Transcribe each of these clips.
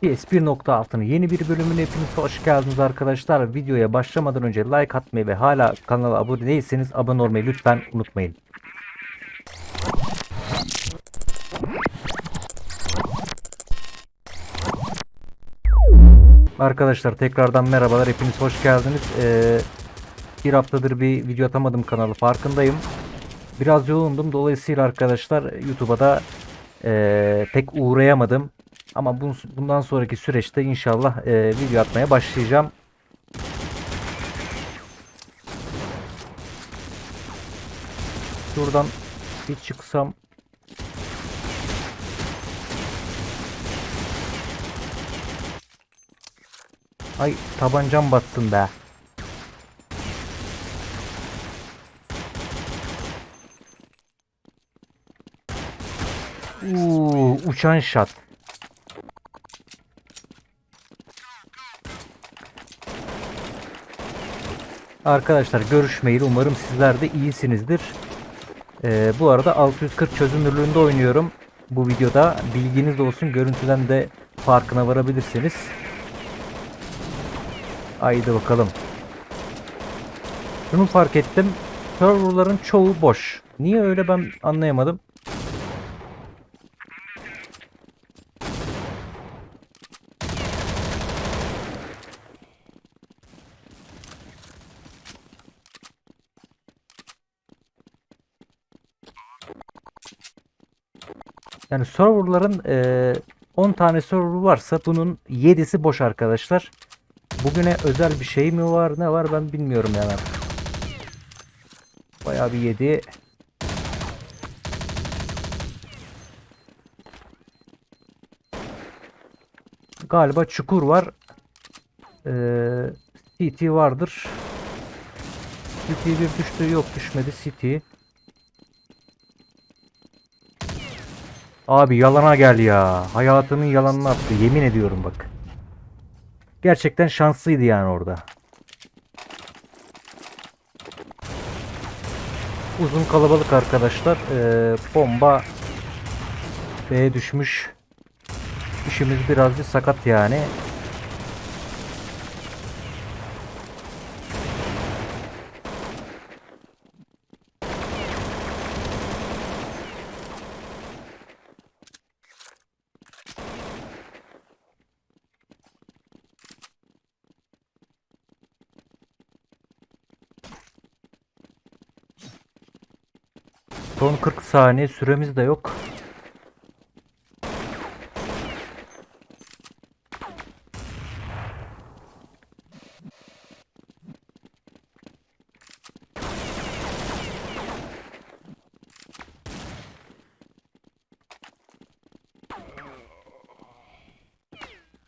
PS 1.6'nın yeni bir bölümüne hepiniz hoş geldiniz arkadaşlar. Videoya başlamadan önce like atmayı ve hala kanala abone değilseniz abone olmayı lütfen unutmayın. Arkadaşlar tekrardan merhabalar hepiniz hoş geldiniz. Ee, bir haftadır bir video atamadım kanalı farkındayım. Biraz yoğundum dolayısıyla arkadaşlar YouTube'a da ee, pek uğrayamadım. Ama bun- bundan sonraki süreçte inşallah ee, video atmaya başlayacağım. Şuradan bir çıksam Ay tabancam batsın be. Uuu uçan şat. Arkadaşlar görüşmeyeli umarım sizler de iyisinizdir. Ee, bu arada 640 çözünürlüğünde oynuyorum. Bu videoda bilginiz olsun görüntüden de farkına varabilirsiniz. Haydi bakalım. Şunu fark ettim. Serverların çoğu boş. Niye öyle ben anlayamadım. Yani serverların eee 10 tane server varsa bunun 7'si boş arkadaşlar. Bugüne özel bir şey mi var ne var ben bilmiyorum yani. Bayağı bir 7. Galiba çukur var. Ee, CT vardır. CT bir düştü yok düşmedi CT. Abi yalana gel ya. Hayatının yalanını attı. Yemin ediyorum bak. Gerçekten şanslıydı yani orada. Uzun kalabalık arkadaşlar. Ee, bomba B'ye düşmüş. İşimiz biraz bir sakat yani. Son 40 saniye süremiz de yok.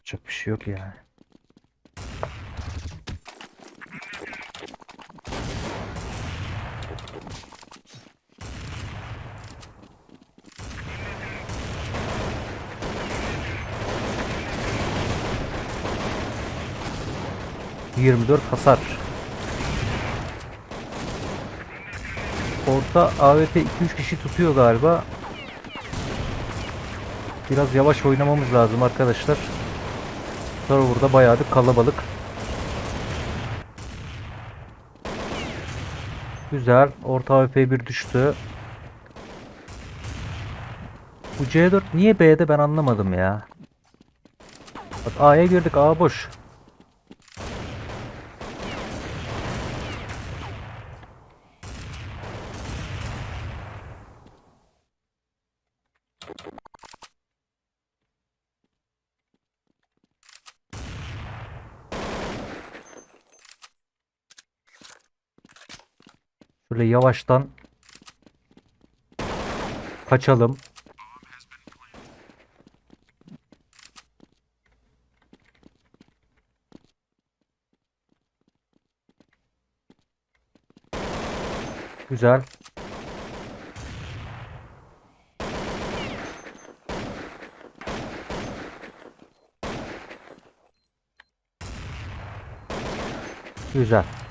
Çok bir şey yok yani. Yirmi dört hasar. Orta AWP 2-3 kişi tutuyor galiba. Biraz yavaş oynamamız lazım arkadaşlar. Server'da bayağı bir kalabalık. Güzel. Orta AWP 1 düştü. Bu C4 niye B'de ben anlamadım ya. A'ya girdik. A boş. Şöyle yavaştan kaçalım. Güzel. Güzel.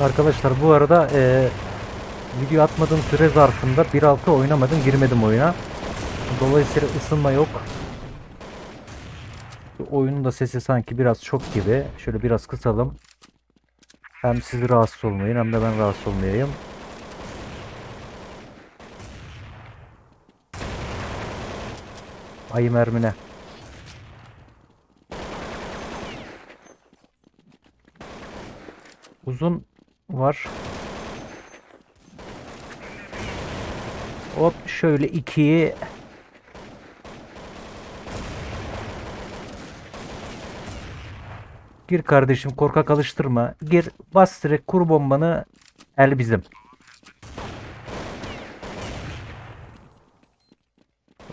Arkadaşlar bu arada eee, video atmadığım süre zarfında 1.6 oynamadım, girmedim oyuna. Dolayısıyla ısınma yok. Oyunun da sesi sanki biraz çok gibi. Şöyle biraz kısalım. Hem siz rahatsız olmayın hem de ben rahatsız olmayayım. Ayı mermine. Uzun var. Hop şöyle ikiyi Gir kardeşim korkak alıştırma. Gir bas direkt kur bombanı el bizim.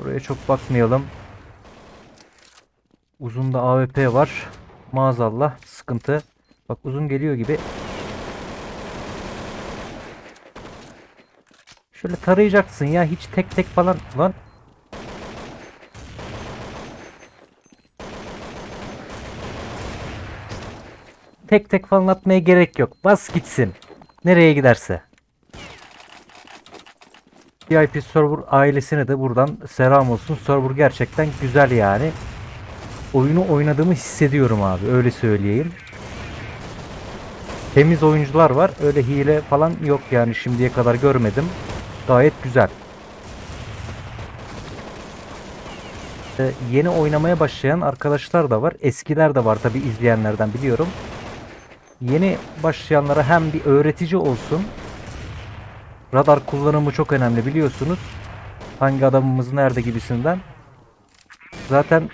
Oraya çok bakmayalım. Uzunda AWP var. Maazallah sıkıntı. Bak uzun geliyor gibi. Şöyle tarayacaksın ya hiç tek tek falan lan. Tek tek falan atmaya gerek yok. Bas gitsin. Nereye giderse. VIP server ailesine de buradan selam olsun. Server gerçekten güzel yani. Oyunu oynadığımı hissediyorum abi. Öyle söyleyeyim. Temiz oyuncular var. Öyle hile falan yok yani şimdiye kadar görmedim. Gayet güzel. Ee, yeni oynamaya başlayan arkadaşlar da var. Eskiler de var tabi izleyenlerden biliyorum. Yeni başlayanlara hem bir öğretici olsun. Radar kullanımı çok önemli biliyorsunuz. Hangi adamımız nerede gibisinden. Zaten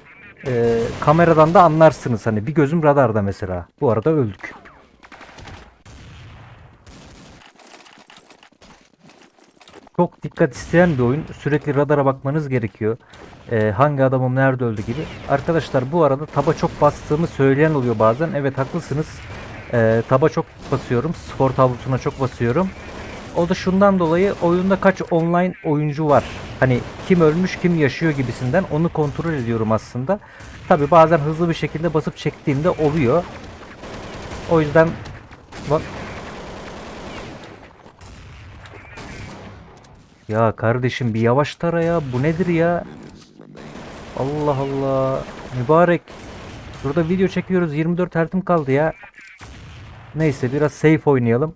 e, kameradan da anlarsınız hani bir gözüm radarda mesela. Bu arada öldük. Çok dikkat isteyen bir oyun. Sürekli radara bakmanız gerekiyor. Ee, hangi adamım nerede öldü gibi. Arkadaşlar bu arada taba çok bastığımı söyleyen oluyor bazen. Evet haklısınız. Ee, taba çok basıyorum. Skor tablosuna çok basıyorum. O da şundan dolayı oyunda kaç online oyuncu var. Hani kim ölmüş kim yaşıyor gibisinden onu kontrol ediyorum aslında. Tabi bazen hızlı bir şekilde basıp çektiğimde oluyor. O yüzden bak Ya kardeşim bir yavaş tara ya. Bu nedir ya? Allah Allah. Mübarek. Burada video çekiyoruz. 24 hertim kaldı ya. Neyse biraz safe oynayalım.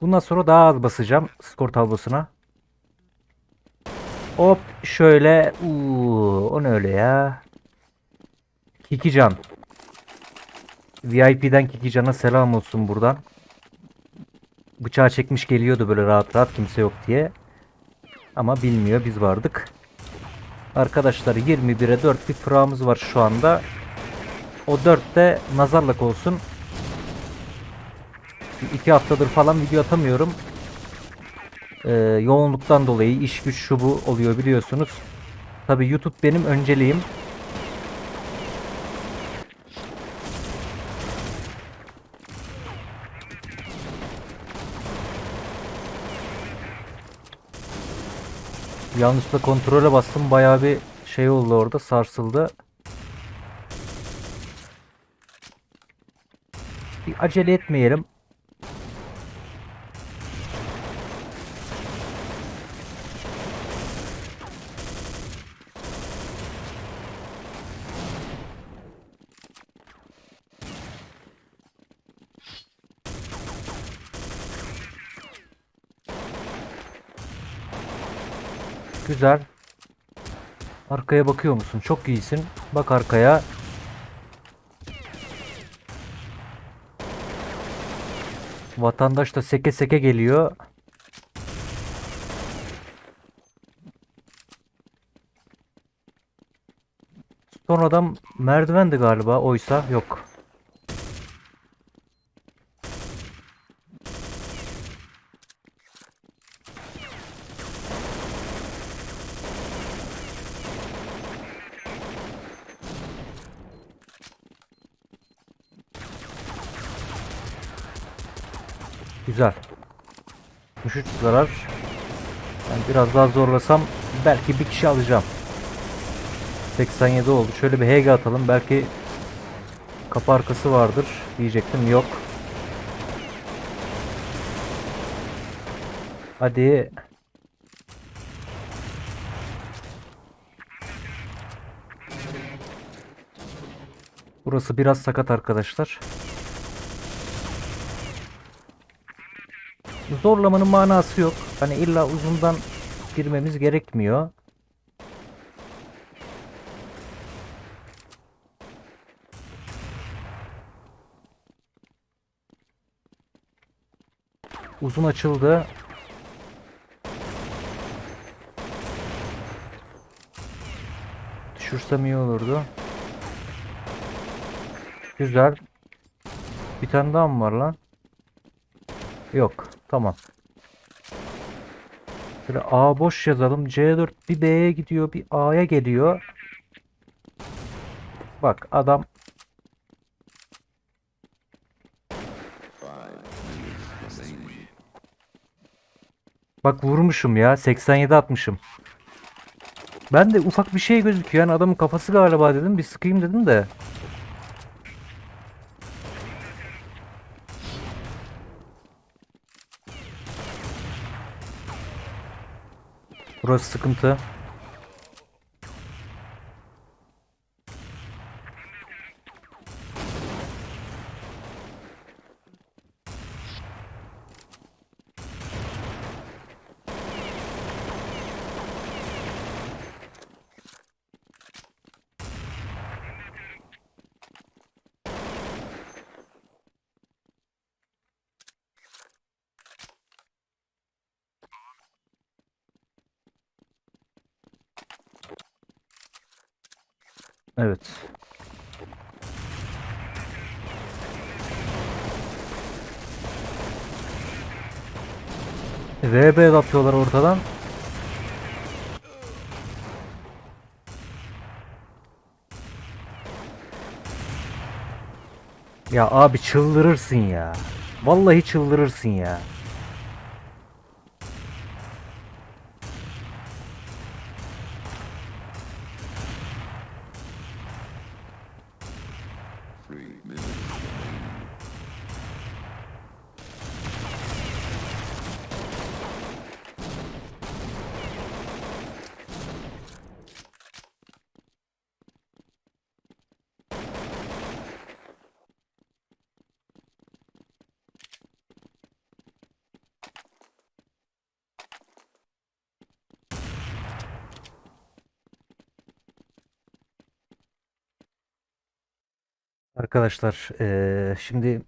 Bundan sonra daha az basacağım skor tablosuna. Hop şöyle. Uuu, o ne öyle ya? Kikican. VIP'den Kikican'a selam olsun buradan. Bıçağı çekmiş geliyordu böyle rahat rahat kimse yok diye. Ama bilmiyor biz vardık. Arkadaşlar 21'e 4 bir fırağımız var şu anda. O 4 de nazarlık olsun. 2 haftadır falan video atamıyorum. Ee, yoğunluktan dolayı iş güç şu bu oluyor biliyorsunuz. Tabi YouTube benim önceliğim. Yanlışlıkla kontrole bastım. Bayağı bir şey oldu orada. Sarsıldı. Bir acele etmeyelim. Güzel. Arkaya bakıyor musun? Çok iyisin. Bak arkaya. Vatandaş da seke seke geliyor. Son adam merdivendi galiba oysa yok. Güzel. Düşüş zarar. Yani biraz daha zorlasam belki bir kişi alacağım. 87 oldu. Şöyle bir HG atalım. Belki kapı arkası vardır diyecektim. Yok. Hadi. Burası biraz sakat arkadaşlar. Zorlamanın manası yok. Hani illa uzundan girmemiz gerekmiyor. Uzun açıldı. Düşürsem iyi olurdu. Güzel. Bir tane daha mı var lan? Yok. Tamam. Şöyle A boş yazalım. C4 bir B'ye gidiyor, bir A'ya geliyor. Bak adam Bak vurmuşum ya. 87 atmışım. Ben de ufak bir şey gözüküyor. Yani adamın kafası galiba dedim. Bir sıkayım dedim de. Burası sıkıntı. Evet. De atıyorlar ortadan. Ya abi çıldırırsın ya. Vallahi çıldırırsın ya. Arkadaşlar eee, şimdi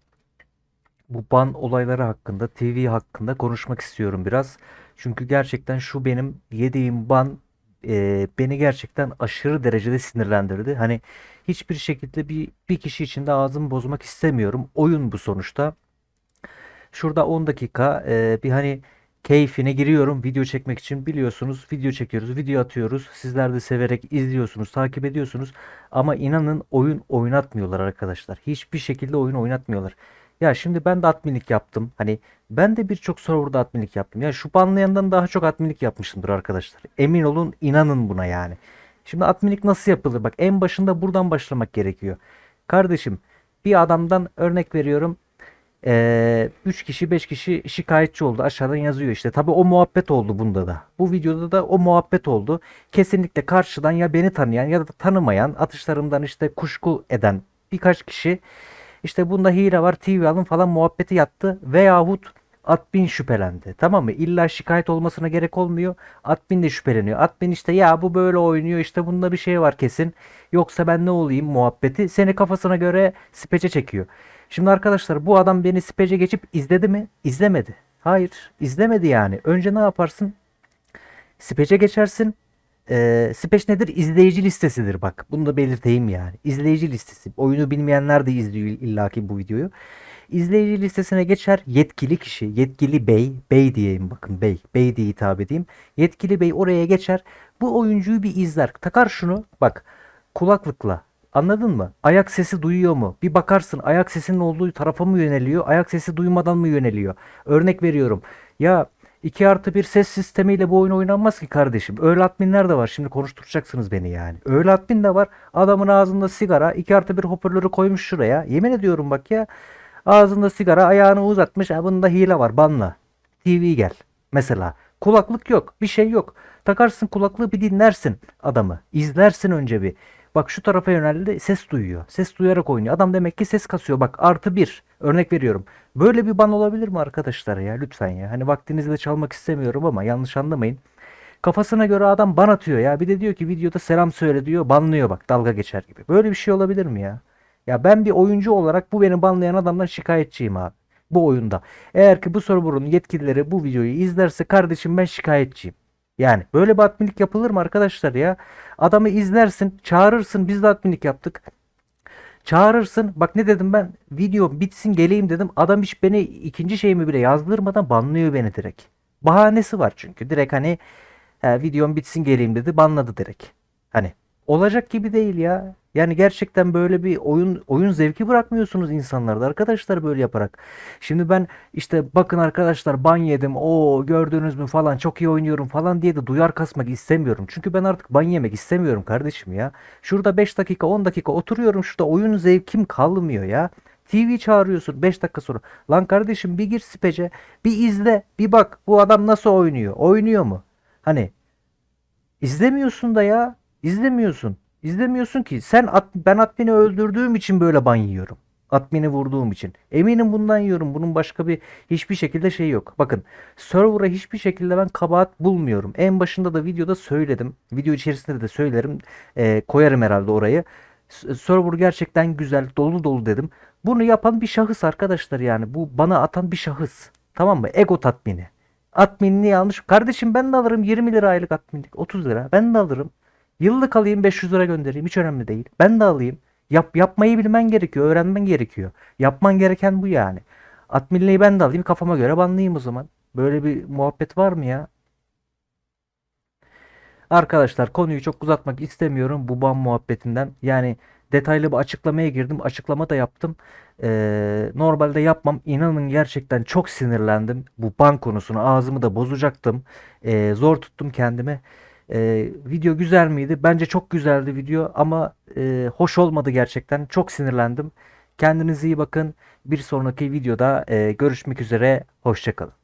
bu ban olayları hakkında, TV hakkında konuşmak istiyorum biraz. Çünkü gerçekten şu benim yediğim ban eee, beni gerçekten aşırı derecede sinirlendirdi. Hani hiçbir şekilde bir bir kişi için de ağzımı bozmak istemiyorum. Oyun bu sonuçta. Şurada 10 dakika e, bir hani keyfine giriyorum video çekmek için. Biliyorsunuz video çekiyoruz video atıyoruz. Sizler de severek izliyorsunuz takip ediyorsunuz. Ama inanın oyun oynatmıyorlar arkadaşlar. Hiçbir şekilde oyun oynatmıyorlar. Ya şimdi ben de adminlik yaptım. Hani ben de birçok serverda adminlik yaptım. Ya şu banlayandan daha çok adminlik yapmışımdır arkadaşlar. Emin olun inanın buna yani. Şimdi adminlik nasıl yapılır? Bak en başında buradan başlamak gerekiyor. Kardeşim bir adamdan örnek veriyorum 3 kişi 5 kişi şikayetçi oldu. Aşağıdan yazıyor işte. Tabii o muhabbet oldu bunda da. Bu videoda da o muhabbet oldu. Kesinlikle karşıdan ya beni tanıyan ya da tanımayan atışlarımdan işte kuşku eden birkaç kişi işte bunda hile var TV alın falan muhabbeti yattı veyahut admin şüphelendi. Tamam mı? İlla şikayet olmasına gerek olmuyor. Admin de şüpheleniyor. Admin işte ya bu böyle oynuyor işte bunda bir şey var kesin. Yoksa ben ne olayım muhabbeti seni kafasına göre spece çekiyor. Şimdi arkadaşlar bu adam beni spece geçip izledi mi? İzlemedi. Hayır, izlemedi yani. Önce ne yaparsın? Spece geçersin. Ee, Speç nedir? İzleyici listesidir bak. Bunu da belirteyim yani. İzleyici listesi. Oyunu bilmeyenler de izliyor illaki bu videoyu. İzleyici listesine geçer yetkili kişi, yetkili bey, bey diyeyim bakın bey, bey diye hitap edeyim. Yetkili bey oraya geçer. Bu oyuncuyu bir izler. Takar şunu bak kulaklıkla Anladın mı? Ayak sesi duyuyor mu? Bir bakarsın ayak sesinin olduğu tarafa mı yöneliyor? Ayak sesi duymadan mı yöneliyor? Örnek veriyorum. Ya 2 artı 1 ses sistemiyle bu oyun oynanmaz ki kardeşim. Öyle adminler de var. Şimdi konuşturacaksınız beni yani. Öyle admin de var. Adamın ağzında sigara 2 artı 1 hoparlörü koymuş şuraya. Yemin ediyorum bak ya. Ağzında sigara ayağını uzatmış. Ha, bunda hile var banla. TV gel. Mesela. Kulaklık yok. Bir şey yok. Takarsın kulaklığı bir dinlersin adamı. İzlersin önce bir. Bak şu tarafa yöneldi ses duyuyor. Ses duyarak oynuyor. Adam demek ki ses kasıyor. Bak artı bir. Örnek veriyorum. Böyle bir ban olabilir mi arkadaşlar ya? Lütfen ya. Hani vaktinizi de çalmak istemiyorum ama yanlış anlamayın. Kafasına göre adam ban atıyor ya. Bir de diyor ki videoda selam söyle diyor. Banlıyor bak dalga geçer gibi. Böyle bir şey olabilir mi ya? Ya ben bir oyuncu olarak bu beni banlayan adamdan şikayetçiyim abi. Bu oyunda. Eğer ki bu server'ın yetkilileri bu videoyu izlerse kardeşim ben şikayetçiyim. Yani böyle bir adminlik yapılır mı arkadaşlar ya? Adamı izlersin, çağırırsın. Biz de adminlik yaptık. Çağırırsın. Bak ne dedim ben? Video bitsin geleyim dedim. Adam hiç beni ikinci şeyimi bile yazdırmadan banlıyor beni direkt. Bahanesi var çünkü. Direkt hani he, videom bitsin geleyim dedi. Banladı direkt. Hani olacak gibi değil ya. Yani gerçekten böyle bir oyun oyun zevki bırakmıyorsunuz insanlarda arkadaşlar böyle yaparak. Şimdi ben işte bakın arkadaşlar ban yedim. O gördünüz mü falan çok iyi oynuyorum falan diye de duyar kasmak istemiyorum. Çünkü ben artık ban yemek istemiyorum kardeşim ya. Şurada 5 dakika 10 dakika oturuyorum şurada oyun zevkim kalmıyor ya. TV çağırıyorsun 5 dakika sonra. Lan kardeşim bir gir spece bir izle bir bak bu adam nasıl oynuyor. Oynuyor mu? Hani izlemiyorsun da ya. İzlemiyorsun. İzlemiyorsun ki. Sen at, ben admini öldürdüğüm için böyle ban yiyorum. Admini vurduğum için. Eminim bundan yiyorum. Bunun başka bir hiçbir şekilde şey yok. Bakın server'a hiçbir şekilde ben kabahat bulmuyorum. En başında da videoda söyledim. Video içerisinde de söylerim. Ee, koyarım herhalde orayı. Server gerçekten güzel, dolu dolu dedim. Bunu yapan bir şahıs arkadaşlar yani. Bu bana atan bir şahıs. Tamam mı? Ego tatmini. Adminini yanlış. Kardeşim ben de alırım 20 lira aylık adminlik. 30 lira. Ben de alırım. Yıllık alayım 500 lira göndereyim. Hiç önemli değil. Ben de alayım. Yap, yapmayı bilmen gerekiyor. Öğrenmen gerekiyor. Yapman gereken bu yani. Adminliği ben de alayım. Kafama göre banlayayım o zaman. Böyle bir muhabbet var mı ya? Arkadaşlar konuyu çok uzatmak istemiyorum bu ban muhabbetinden. Yani detaylı bir açıklamaya girdim. Açıklama da yaptım. Ee, normalde yapmam. İnanın gerçekten çok sinirlendim. Bu ban konusunu ağzımı da bozacaktım. Ee, zor tuttum kendimi. Ee, video güzel miydi? Bence çok güzeldi video ama e, hoş olmadı gerçekten. Çok sinirlendim. Kendinize iyi bakın. Bir sonraki videoda e, görüşmek üzere. Hoşçakalın.